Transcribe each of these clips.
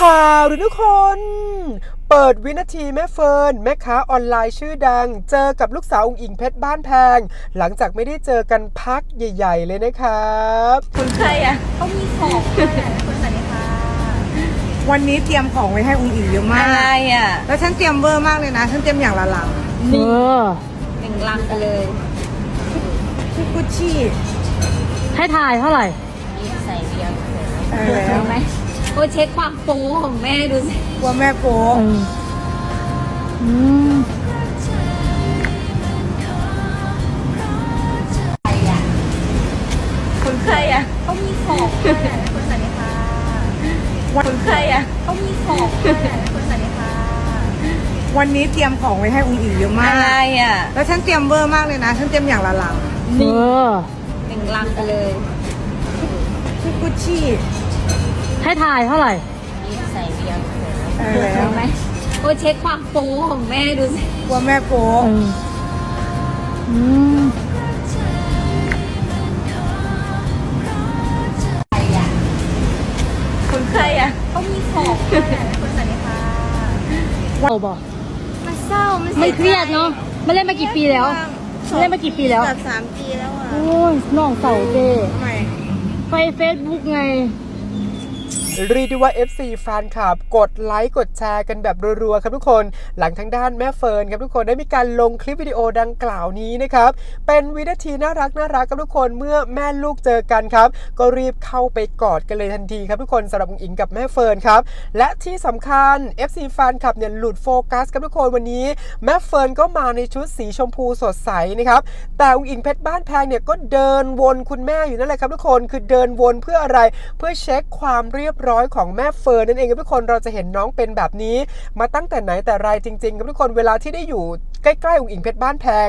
ข่าวหรือทุกคน เปิดวินาทีแม่เฟิร์นแม่ค้าออนไลน์ชื่อดัง เจอกับลูกสาวองค์อิงเพชรบ้านแพง หลังจากไม่ได้เจอกันพักใหญ่ ๆ เลยนะครับคุณใครอะเขามีของคุณสวัสดีค่ะวันนี้เตรียมของไว้ให้องอิงเยอะมากอะไรอะแล้วฉันเตรียมเวอร์มากเลยนะ ฉันเตรียมอย่างละลังหนึ่งหนึ่งลังไปเลยชุดกุชชี่ให้ทายเท่าไหร่ใส่เดียวเออไหม โอ้เช็คความโป๊ของแม่ดูสิกลัวแม่โป๊ะอืมคุณใครอะเขามีของค่ะคุณสวัสดีค่ะคุณใครอะเขามีของค่ะคุณสวัสดีค่ะวันนี้เตรียมของไว้ให้อุ้งอิงเยอะมาอะไรกอะแล้วฉันเตรียมเวอร์มากเลยนะ ฉันเตรียมอย่างละลังเออหนึ่งลังไปเลยชุดกุชชี่ ให้ให้ทายเท่าไหร่นี่ใส่เดียวเออแล้วไหมโอ้เช็คความโป๊ของแม่ดูสิกลัวแม่โป๊ะอืมคุณใครอะเขามีของค่ะคุณสวัสดีค่ะเราบอกมันเศร้ามันไม่เครียดเนาะมาเล่นมากี่ปีแล้วมาเล่นมากี่ปีแล้วแบบสามปีแล้วอะโอ้ยน้องเต่าเจทำไมไปเฟซบุ๊กไง เรียกได้ว่า FC แฟนคลับกดไลค์กดแชร์กันแบบรัวๆครับทุกคนหลังทางด้านแม่เฟิร์นครับทุกคนได้มีการลงคลิปวิดีโอดังกล่าวนี้นะครับเป็นวินาทีน่ารักน่ารักครับทุกคนเมื่อแม่ลูกเจอกันครับ ก็รีบเข้าไปกอดกันเลยทันทีครับทุกคนสำหรับอุงอิงกับแม่เฟิร์นครับและที่สำคัญ FC แฟนคลับเนี่ยหลุดโฟกัสครับทุกคนวันนี้ แม่เฟิร์นก็มาในชุดสีชมพูสดใสนะครับแต่อุงอิงเพชรบ้านแพงเนี่ยก็เดินวนคุณแม่อยู่นั่นแหละครับทุกคนคือเดินวนเพื่ออะไรเพื่อเช็คความเรียบร้อยของแม่เฟิร์นนั่นเองครับทุกคนเราจะเห็นน้องเป็นแบบนี้ มาตั้งแต่ไหนแต่ไรจริงๆครับทุกคนเวลาที่ได้อยู่ ใกล้ๆอุ๋งอิงเพชรบ้านแพง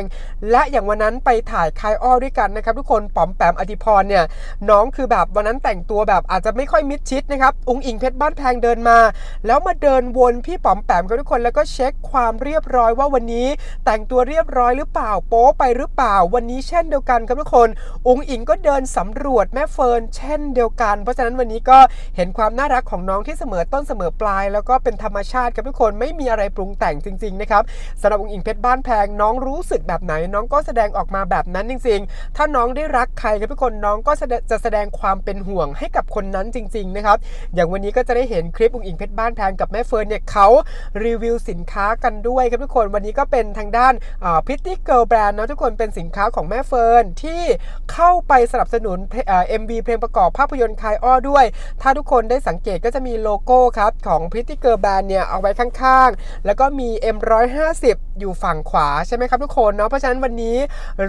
และอย่างวันนั้นไปถ่ายคายอ้อด้วยกันนะครับทุกคนป๋อมแปมอธิพรเนี่ยน้องคือแบบวันนั้นแต่งตัวแบบอาจจะไม่ค่อยมิดชิดนะครับอุ๋งอิงเพชรบ้านแพงเดินมา แล้วมาเดินวนพี่ป๋อมแปมครับทุกคนแล้วก็เช็คความเรียบร้อยว่าวันนี้ แต่งตัวเรียบร้อยหรือเปล่าโป๊ไปหรือเปล่าวันนี้เช่นเดียวกันครับทุกคนอุ๋งอิงก็เดินสำรวจแม่เฟิร์นเช่นเดียวกัน เพราะฉะนั้นวันนี้ก็เห็นความน่ารักของน้องที่เสมอต้นเสมอปลาย แล้วก็เป็นธรรมชาติครับทุกคนไม่มีอะไรปรุงแต่งจริงๆนะครับสำหรับอุ๋งอิงเพชรบ้านแพงน้องรู้สึกแบบไหน น้องก็แสดงออกมาแบบนั้นจริงๆ ถ้าน้องได้รักใครครับทุกคนน้องก็จะแสดงความเป็นห่วงให้กับคนนั้นจริงๆนะครับอย่างวันนี้ก็จะได้เห็นคลิปอุ๋งอิงเพชรบ้านแพงกับแม่เฟิร์นเนี่ยเขารีวิวสินค้ากันด้วยครับทุกคนวันนี้ก็เป็นทางด้านพิตตี้เกิร์ลแบรนด์นะทุกคนเป็นสินค้าของแม่เฟิร์นที่เข้าไปสนับสนุนเอ็มบีเพลงประกอบภาพยนตร์คายอ้อด้วย ถ้าทุกคนได้สังเกตก็จะมีโลโก้ครับของ Pretty Girl Band เนี่ยเอาไว้ข้างๆ แล้วก็มี M150 อยู่ฝังขวาใช่ไหมครับทุกคนเนาะเพราะฉะนั้นวันนี้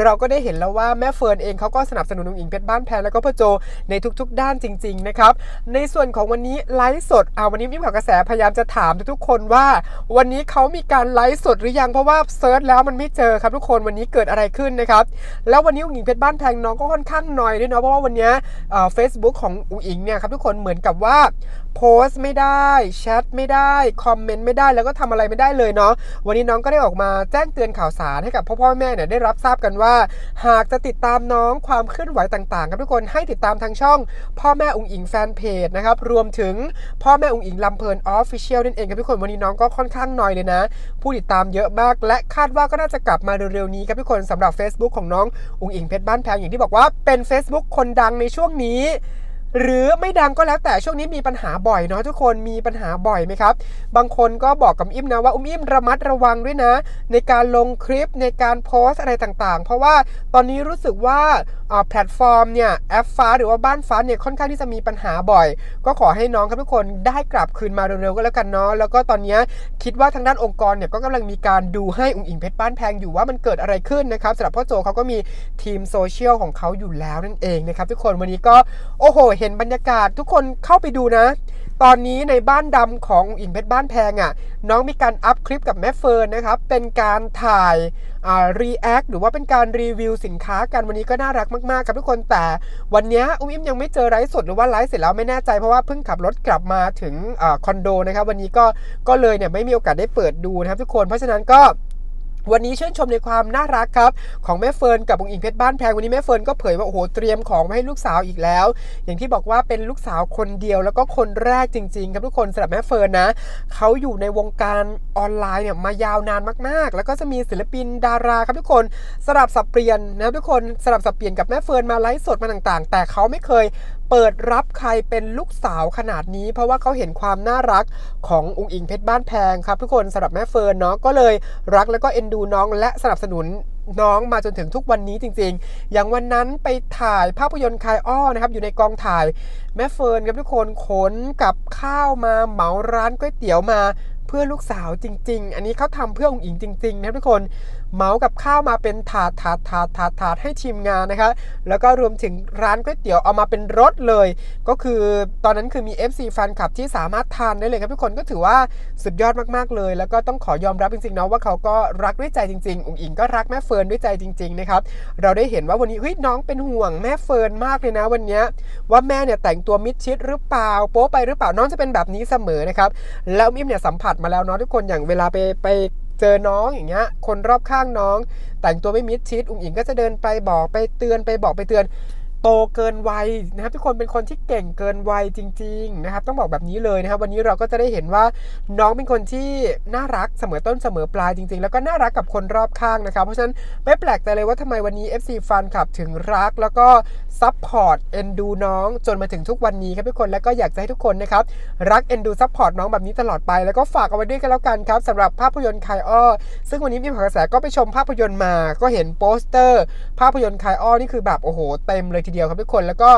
เราก็ได้เห็นแล้วว่าแม่เฟิร์นเองเขาก็สนับสนุนนุงอิงเพชรบ้านแพงแล้วก็พ่อโจในทุกๆ ด้านจริง ๆ นะครับ ในส่วนของวันนี้ไลฟ์สดอ่าวันนี้มิ้มข่าวกระแสพยายามจะถามทุกๆคนว่า วันนี้เขามีการไลฟ์สดหรือยังเพราะว่าเซิร์ชแล้วมันไม่เจอครับทุกคนวันนี้เกิดอะไรขึ้นนะครับแล้ววันนี้อุ๋งอิงเพชรบ้านแพงน้องก็ค่อนข้างหน่อยด้วยเนาะเพราะว่าวันนี้เฟซบุ๊กของอุ๋งอิงเนี่ยครับทุกคนเหมือนกับว่าโพสต์ไม่ได้แชทไม่ได้คอมเมนต์ไม่ได้แล้วก็ทำอะไรไม่ได้เลยเนาะวันนี้น้องก็ได้ออกมาแจ้งเตือนข่าวสารให้กับพ่อพ่อแม่เนี่ยได้รับทราบกันว่า หากจะติดตามน้องความเคลื่อนไหวต่างๆครับทุกคนให้ติดตามทางช่อง พ่อแม่อุ๋งอิงแฟนเพจนะครับรวมถึงพ่อแม่อุ๋งอิงลำเพลินออฟฟิเชียลนั่นเองครับทุกคนวันนี้น้องก็ค่อนข้างน้อยเลยนะ ผู้ติดตามเยอะมาก และคาดว่าก็น่าจะกลับมาเร็วๆนี้ครับทุกคนสำหรับ Facebook ของน้องอุ๋งอิงเพชรบ้านแพงอย่างที่บอกว่าเป็น Facebook คนดังในช่วงนี้ หรือไม่ดังก็แล้วแต่ช่วงนี้มีปัญหาบ่อยเนาะทุกคนมีปัญหาบ่อยไหมครับ บางคนก็บอกกับอิมนะว่าอุ้มอิมระมัดระวังด้วยนะ ในการลงคลิปในการโพสอะไรต่างๆ เพราะว่าตอนนี้รู้สึกว่าแพลตฟอร์มเนี่ยแอปฟ้าหรือว่าบ้านฟ้าเนี่ยค่อนข้างที่จะมีปัญหาบ่อย ก็ขอให้น้องครับทุกคนได้กลับคืนมาเร็วๆก็แล้วกันเนาะแล้วก็ตอนนี้คิดว่าทางด้านองค์กรเนี่ยก็กำลังมีการดูให้อุ้งอิงเพชรบ้านแพงอยู่ว่ามันเกิดอะไรขึ้นนะครับสำหรับพ่อโจเขาก็มีทีมโซเชียลของเขาอยู่แล้วนั่นเองนะครับทุกคนวันนี้ก็โอ้โหเห็นบรรยากาศทุกคนเข้าไปดูนะ ตอนนี้ในบ้านดำของอิงเพชรบ้านแพงอะ่ะ น้องมีการอัพคลิปกับแม่เฟิร์นนะครับ เป็นการถ่ายรีแอคหรือว่าเป็นการรีวิวสินค้ากันวันนี้ก็น่ารักมากๆครับทุกคนแต่วันนี้อุ้มอิมยังไม่เจอไลฟ์สดหรือว่าไลฟ์เสร็จแล้วไม่แน่ใจเพราะว่าเพิ่งขับรถกลับมาถึงอคอนโดนะครับวันนี้ก็ก็เลยเนี่ยไม่มีโอกาสได้เปิดดูนะครับทุกคนเพราะฉะนั้นก็ วันนี้ชื่นชมในความน่ารักครับของแม่เฟิร์นกับองค์อิงเพชรบ้านแพงวันนี้แม่เฟิร์นก็เผยว่าโอ้โหเตรียมของมาให้ลูกสาวอีกแล้ว อย่างที่บอกว่าเป็นลูกสาวคนเดียวแล้วก็คนแรกจริงๆครับทุกคนสำหรับแม่เฟิร์นนะเขาอยู่ในวงการออนไลน์เนี่ยมายาวนานมากๆ แล้วก็จะมีศิลปินดาราครับทุกคนสลับสับเปลี่ยนนะครับทุกคนสลับสับเปลี่ยนกับแม่เฟิร์นมาไลฟ์สดมาต่างๆ แต่เขาไม่เคย เปิดรับใครเป็นลูกสาวขนาดนี้ เพราะว่าเขาเห็นความน่ารักขององค์อิงเพชรบ้านแพงครับ ทุกคนสำหรับแม่เฟิร์นเนาะก็เลยรักแล้วก็เอ็นดูน้องและสนับสนุนน้องมาจนถึงทุกวันนี้จริงๆ อย่างวันนั้นไปถ่ายภาพยนตร์คายอ้อนะครับ อยู่ในกองถ่ายแม่เฟิร์นครับทุกคนขนกับข้าวมาเหมาร้านก๋วยเตี๋ยวมา เพื่อลูกสาวจริง ๆ อันนี้เขาทำเพื่อองค์อิงจริงๆนะทุกคนเมากับข้าวมาเป็นถาดถาดถาดถาดถาดให้ทีมงานนะคะ แล้วก็รวมถึงร้านก๋วยเตี๋ยวเอามาเป็นรถเลย ก็คือตอนนั้นคือมี FC แฟนคลับที่สามารถทานได้เลยครับทุกคนก็ถือว่าสุดยอดมากๆเลย แล้วก็ต้องขอยอมรับจริงๆเนาะว่าเขาก็รักด้วยใจจริงๆอุ๋งอิงก็รักแม่เฟิร์นด้วยใจจริงๆนะครับเราได้เห็นว่าวันนี้เฮ้ยน้องเป็นห่วงแม่เฟิร์นมากเลยนะวันนี้ว่าแม่เนี่ยแต่งตัวมิดชิดหรือเปล่าโป๊ไปหรือเปล่าน้องจะเป็นแบบนี้เสมอนะครับแล้วมิมเนี่ยสัมผัสมาแล้วเนาะทุกคนอย่างเวลาไปไปเจอน้องอย่างเงี้ยคนรอบข้างน้อง แต่งตัวไม่มิดชิดอุ๋งอิงก็จะเดินไปบอกไปเตือนไปบอกไปเตือน โตเกินวัยนะครับ ทุกคนเป็นคนที่เก่งเกินวัยจริง ๆ นะครับ ต้องบอกแบบนี้เลยนะครับ วันนี้เราก็จะได้เห็นว่าน้องเป็นคนที่น่ารักเสมอต้นเสมอปลายจริง ๆ แล้วก็น่ารักกับคนรอบข้างนะครับ เพราะฉะนั้นไม่แปลกใจเลยว่าทำไมวันนี้ FC ฟันขับถึงรัก แล้วก็ซัพพอร์ตเอ็นดูน้องจนมาถึงทุกวันนี้ครับทุกคนแล้วก็อยากจะให้ทุกคนนะครับรักเอ็นดูซัพพอร์ตน้องแบบนี้ตลอดไปแล้วก็ฝากเอาไว้ด้วยกันแล้วกันครับสำหรับภาพยนตร์คายอ้อซึ่งวันนี้มีผลกระแสก็ไปชมภาพยนตร์มา ก็เห็นโปสเตอร์ ภาพยนตร์คายอ้อนี่คือแบบโอ้โหเต็มเลยทีเดียวครับทุกคน แล้วก็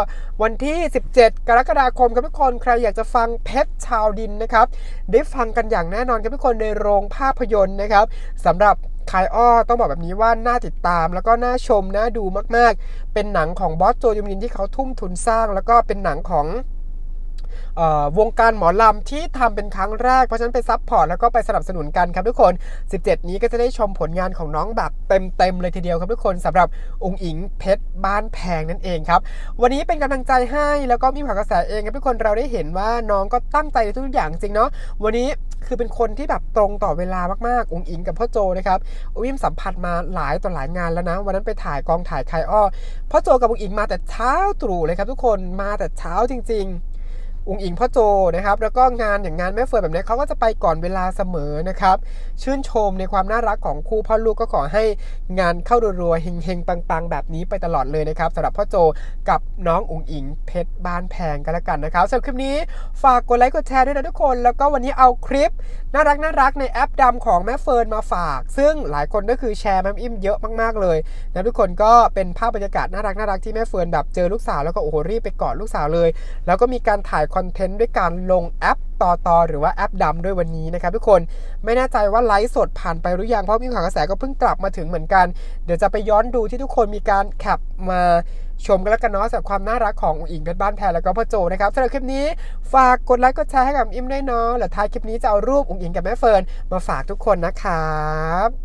วันที่ 17 กรกฎาคมครับทุกคนใครอยากจะฟังเพชรชาวดินนะครับได้ฟังกันอย่างแน่นอนครับทุกคนในโรงภาพยนตร์นะครับสำหรับคายอ้อต้องบอกแบบนี้ว่าน่าติดตามแล้วก็น่าชมน่าดูมากๆ เป็นหนังของบอสโจยูมินที่เขาทุ่มทุนสร้าง แล้วก็เป็นหนังของ วงการหมอลำที่ทำเป็นครั้งแรก เพราะฉะนั้นไปซับพอร์ตแล้วก็ไปสนับสนุนกันครับทุกคน 17 นี้ก็จะได้ชมผลงานของน้องแบบเต็มๆเลยทีเดียวครับทุกคนสำหรับองค์อิงเพชรบ้านแพงนั่นเองครับ วันนี้เป็นกำลังใจให้แล้วก็มีผลกระแสเองครับทุกคนเราได้เห็นว่าน้องก็ตั้งใจในทุกอย่างจริงเนาะวันนี้คือเป็นคนที่แบบตรงต่อเวลามากๆองค์อิงกับพ่อโจนะครับวิมสัมผัสมาหลายต่อหลายงานแล้วนะ วันนั้นไปถ่ายกองถ่ายคายอ้อพ่อโจกับองค์อิงมาแต่เช้าตรู่เลยครับทุกคนมาแต่เช้าจริง ๆ อุงอิงพ่อโจนะครับแล้วก็งานอย่างงานแม่เฟิร์นแบบนี้เขาก็จะไปก่อนเวลาเสมอนะครับ ชื่นชมในความน่ารักของคู่พ่อลูกก็ขอให้งานเข้ารัวๆเฮงๆปังๆ แบบนี้ไปตลอดเลยนะครับสำหรับพ่อโจกับน้องอุงอิงเพชรบ้านแพงกันแล้วกันนะครับสำหรับคลิปนี้ฝากกดไลค์กดแชร์ด้วยนะทุกคน แล้วก็วันนี้เอาคลิปน่ารักน่ารักในแอปดำของแม่เฟิร์นมาฝาก ซึ่งหลายคนก็คือแชร์แม่อิ่มเยอะมากๆเลยนะทุกคนก็เป็นภาพบรรยากาศน่ารักน่ารักที่แม่เฟิร์นแบบเจอลูกสาวแล้วก็โอ้โหรีบไปกอดลูกสาวเลย แล้วก็มีการถ่ายคอนเทนต์ด้วยการลงแอปต่อต่อหรือว่าแอปดำด้วยวันนี้นะครับทุกคนไม่แน่ใจว่าไลฟ์สดผ่านไปหรือยังเพราะมีข่าวกระแสก็เพิ่งกลับมาถึงเหมือนกัน เดี๋ยวจะไปย้อนดูที่ทุกคนมีการแคปมาชมกันแล้วกันเนาะสำหรับความน่ารักของอุ๋งอิงเพชรบ้านแพรแล้วก็พ่อโจนะครับสำหรับคลิปนี้ฝากกดไลค์กดแชร์ให้กับอิมด้วยเนาะแล้วท้ายคลิปนี้จะเอารูปอุ๋งอิงกับแม่เฟิร์นมาฝากทุกคนนะครับ